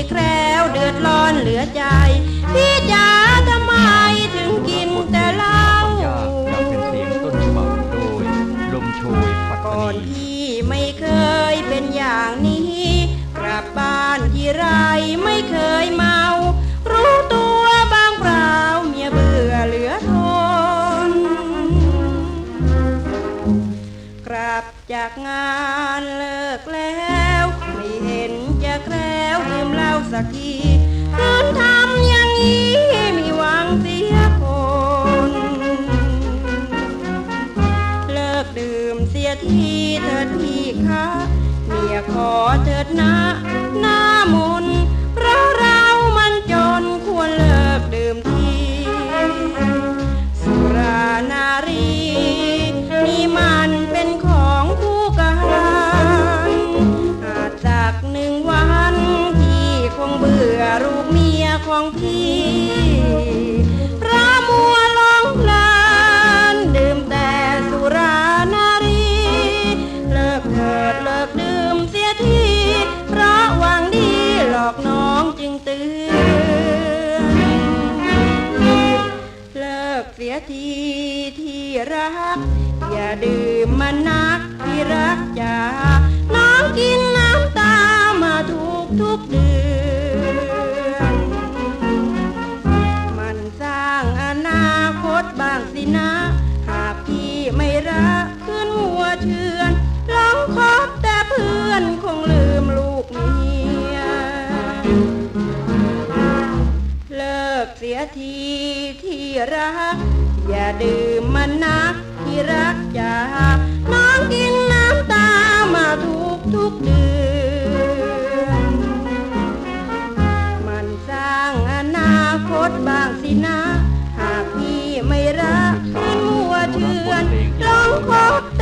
จะไม่แคล้วเดือดร้อนเหลือใจ พี่จ๋าทำไมถึงกินแต่เหล้ายากอยากเป็นเสียงต้นฉบับโดยลมโชยปัตตาก่อนนีที่ไม่เคยเป็นอย่างนี้ กลับบ้านที่ไรไม่เคยเมา รู้ตัวบางเปล่าเมียเบื่อเหลือทน กลับจากงานเลิกแล้ว สักทีคืนทำอย่างนี้มีหวังเสียคน เลิกดื่มเสียทีเถิดพี่คะเมียขอเถิดนะ ของพี่เพราะมัวหลงเพลินดื่มแต่สุรานารี เลิกเถิดเลิกดื่มเสียทีเพราะหวังดีหลอกน้องจึงเตือนเลิกเสียทีที่รัก อย่าดื่มมานักที่รักจ๋า เสียทีที่รัก อย่าดื่มมันนักที่รักจ๋าน้องกินน้ำตามาทุกทุกเดือนมันสร้างอนาคตบางสินะ หากพี่ไม่รักหัวเชือนลองคบ